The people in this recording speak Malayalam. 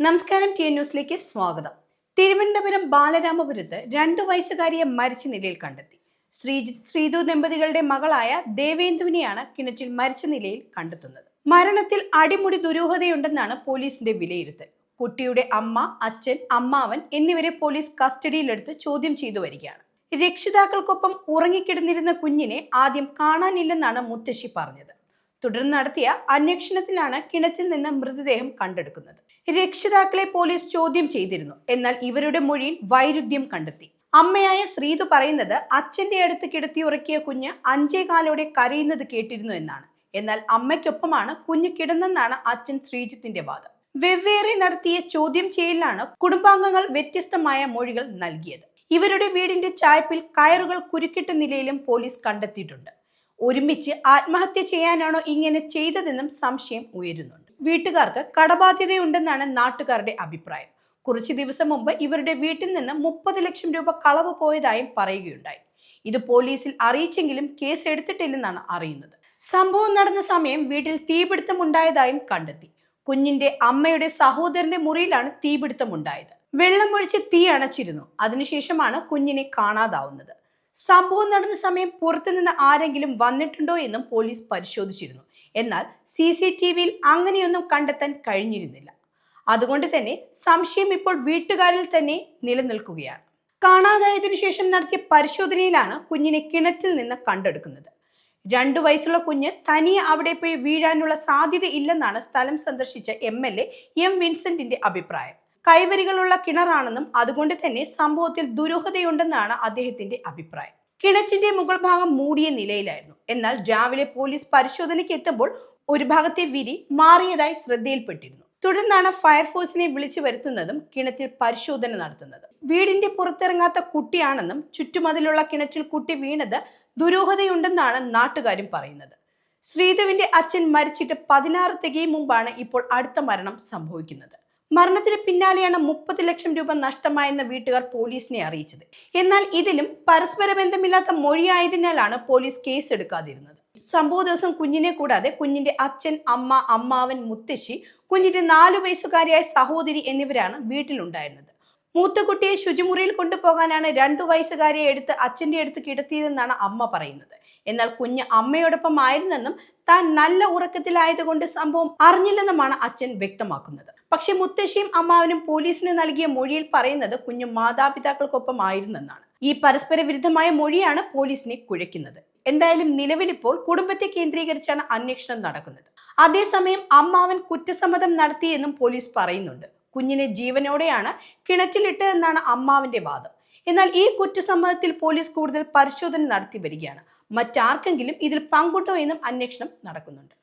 നമസ്കാരം ടി ന്യൂസിലേക്ക് സ്വാഗതം. തിരുവനന്തപുരം ബാലരാമപുരത്ത് രണ്ടു വയസ്സുകാരിയെ മരിച്ച നിലയിൽ കണ്ടെത്തി. ശ്രീജിത് ശ്രീതു ദമ്പതികളുടെ മകളായ ദേവേന്ദുവിനെയാണ് കിണറ്റിൽ മരിച്ച നിലയിൽ കണ്ടെത്തുന്നത്. മരണത്തിൽ അടിമുടി ദുരൂഹതയുണ്ടെന്നാണ് പോലീസിന്റെ വിലയിരുത്തൽ. കുട്ടിയുടെ അമ്മ അച്ഛൻ അമ്മാവൻ എന്നിവരെ പോലീസ് കസ്റ്റഡിയിലെടുത്ത് ചോദ്യം ചെയ്തു വരികയാണ്. രക്ഷിതാക്കൾക്കൊപ്പം ഉറങ്ങിക്കിടന്നിരുന്ന കുഞ്ഞിനെ ആദ്യം കാണാനില്ലെന്നാണ് മുത്തശ്ശി പറഞ്ഞത്. തുടർന്ന് നടത്തിയ അന്വേഷണത്തിലാണ് കിണറ്റിൽ നിന്ന് മൃതദേഹം കണ്ടെടുക്കുന്നത്. രക്ഷിതാക്കളെ പോലീസ് ചോദ്യം ചെയ്തിരുന്നു. എന്നാൽ ഇവരുടെ മൊഴിയിൽ വൈരുദ്ധ്യം കണ്ടെത്തി. അമ്മയായ ശ്രീതു പറയുന്നത് അച്ഛന്റെ അടുത്ത് കിടത്തി ഉറക്കിയ കുഞ്ഞ് അഞ്ചേകാലോടെ കരയുന്നത് കേട്ടിരുന്നു എന്നാണ്. എന്നാൽ അമ്മയ്ക്കൊപ്പമാണ് കുഞ്ഞ് കിടന്നെന്നാണ് അച്ഛൻ ശ്രീജിത്തിന്റെ വാദം. വെവ്വേറെ നടത്തിയ ചോദ്യം ചെയ്യലിലാണ് കുടുംബാംഗങ്ങൾ വ്യത്യസ്തമായ മൊഴികൾ നൽകിയത്. ഇവരുടെ വീടിന്റെ ചായപ്പിൽ കയറുകൾ കുരുക്കിട്ട നിലയിലും പോലീസ് കണ്ടെത്തിയിട്ടുണ്ട്. ഒരുമിച്ച് ആത്മഹത്യ ചെയ്യാനാണോ ഇങ്ങനെ ചെയ്തതെന്നും സംശയം ഉയരുന്നുണ്ട്. വീട്ടുകാർക്ക് കടബാധ്യതയുണ്ടെന്നാണ് നാട്ടുകാരുടെ അഭിപ്രായം. കുറച്ച് ദിവസം മുമ്പ് ഇവരുടെ വീട്ടിൽ നിന്ന് മുപ്പത് ലക്ഷം രൂപ കളവ് പോയതായും പറയുകയുണ്ടായി. ഇത് പോലീസിൽ അറിയിച്ചെങ്കിലും കേസ് എടുത്തിട്ടില്ലെന്നാണ് അറിയുന്നത്. സംഭവം നടന്ന സമയം വീട്ടിൽ തീപിടുത്തം ഉണ്ടായതായും കണ്ടെത്തി. കുഞ്ഞിന്റെ അമ്മയുടെ സഹോദരന്റെ മുറിയിലാണ് തീപിടുത്തം ഉണ്ടായത് വെള്ളമൊഴിച്ച് തീ അണച്ചിരുന്നു. അതിനുശേഷമാണ് കുഞ്ഞിനെ കാണാതാവുന്നത്. സംഭവം നടന്ന സമയം പുറത്തുനിന്ന് ആരെങ്കിലും വന്നിട്ടുണ്ടോ എന്നും പോലീസ് പരിശോധിച്ചിരുന്നു. എന്നാൽ സി സി ടി വിയിൽ അങ്ങനെയൊന്നും കണ്ടെത്താൻ കഴിഞ്ഞിരുന്നില്ല. അതുകൊണ്ട് തന്നെ സംശയം ഇപ്പോൾ വീട്ടുകാരിൽ തന്നെ നിലനിൽക്കുകയാണ്. കാണാതായതിനു ശേഷം നടത്തിയ പരിശോധനയിലാണ് കുഞ്ഞിനെ കിണറ്റിൽ നിന്ന് കണ്ടെടുക്കുന്നത്. രണ്ടു വയസ്സുള്ള കുഞ്ഞ് തനിയെ അവിടെ പോയി വീഴാനുള്ള സാധ്യത ഇല്ലെന്നാണ് സ്ഥലം സന്ദർശിച്ച എം എൽ എ എം വിൻസെന്റിന്റെ അഭിപ്രായം. കൈവരികളുള്ള കിണറാണെന്നും അതുകൊണ്ട് തന്നെ സംഭവത്തിൽ ദുരൂഹതയുണ്ടെന്നാണ് അദ്ദേഹത്തിന്റെ അഭിപ്രായം. കിണറ്റിന്റെ മുകൾ ഭാഗം മൂടിയ നിലയിലായിരുന്നു. എന്നാൽ രാവിലെ പോലീസ് പരിശോധനയ്ക്ക് എത്തുമ്പോൾ ഒരു ഭാഗത്തെ വിരി മാറിയതായി ശ്രദ്ധയിൽപ്പെട്ടിരുന്നു. തുടർന്നാണ് ഫയർഫോഴ്സിനെ വിളിച്ചു വരുത്തുന്നതും കിണറ്റിൽ പരിശോധന നടത്തുന്നതും. വീടിന്റെ പുറത്തിറങ്ങാത്ത കുട്ടിയാണെന്നും ചുറ്റുമതിലുള്ള കിണറ്റിൽ കുട്ടി വീണത് ദുരൂഹതയുണ്ടെന്നാണ് നാട്ടുകാരും പറയുന്നത്. ശ്രീധുവിന്റെ അച്ഛൻ മരിച്ചിട്ട് പതിനാറ് തികയും മുമ്പാണ് ഇപ്പോൾ അടുത്ത മരണം സംഭവിക്കുന്നത്. മരണത്തിന് പിന്നാലെയാണ് മുപ്പത് ലക്ഷം രൂപ നഷ്ടമായെന്ന് വീട്ടുകാർ പോലീസിനെ അറിയിച്ചത്. എന്നാൽ ഇതിലും പരസ്പര ബന്ധമില്ലാത്ത മൊഴിയായതിനാലാണ് പോലീസ് കേസ് എടുക്കാതിരുന്നത് സംഭവ ദിവസം കുഞ്ഞിനെ കൂടാതെ കുഞ്ഞിന്റെ അച്ഛൻ അമ്മ അമ്മാവൻ മുത്തശ്ശി കുഞ്ഞിന്റെ നാലു വയസ്സുകാരിയായ സഹോദരി എന്നിവരാണ് വീട്ടിലുണ്ടായിരുന്നത്. മൂത്ത കുട്ടിയെ ശുചിമുറിയിൽ കൊണ്ടുപോകാനാണ് രണ്ടു വയസ്സുകാരിയെ എടുത്ത് അച്ഛന്റെ അടുത്ത് കിടത്തിയതെന്നാണ് അമ്മ പറയുന്നത്. എന്നാൽ കുഞ്ഞ് അമ്മയോടൊപ്പം ആയിരുന്നെന്നും താൻ നല്ല ഉറക്കത്തിലായതുകൊണ്ട് സംഭവം അറിഞ്ഞില്ലെന്നുമാണ് അച്ഛൻ വ്യക്തമാക്കുന്നത്. പക്ഷെ മുത്തശ്ശിയും അമ്മാവനും പോലീസിന് നൽകിയ മൊഴിയിൽ പറയുന്നത് കുഞ്ഞ് മാതാപിതാക്കൾക്കൊപ്പം ആയിരുന്നെന്നാണ്. ഈ പരസ്പര വിരുദ്ധമായ മൊഴിയാണ് പോലീസിനെ കുഴയ്ക്കുന്നത്. എന്തായാലും നിലവിലിപ്പോൾ കുടുംബത്തെ കേന്ദ്രീകരിച്ചാണ് അന്വേഷണം നടക്കുന്നത്. അതേസമയം അമ്മാവൻ കുറ്റസമ്മതം നടത്തിയെന്നും പോലീസ് പറയുന്നുണ്ട്. കുഞ്ഞിനെ ജീവനോടെയാണ് കിണറ്റിലിട്ട് എന്നാണ് അമ്മാവിന്റെ വാദം. എന്നാൽ ഈ കുറ്റസമ്മതത്തിൽ പോലീസ് കൂടുതൽ പരിശോധന നടത്തി വരികയാണ്. മറ്റാർക്കെങ്കിലും ഇതിൽ പങ്കുണ്ടോ എന്നും അന്വേഷണം നടക്കുന്നുണ്ട്.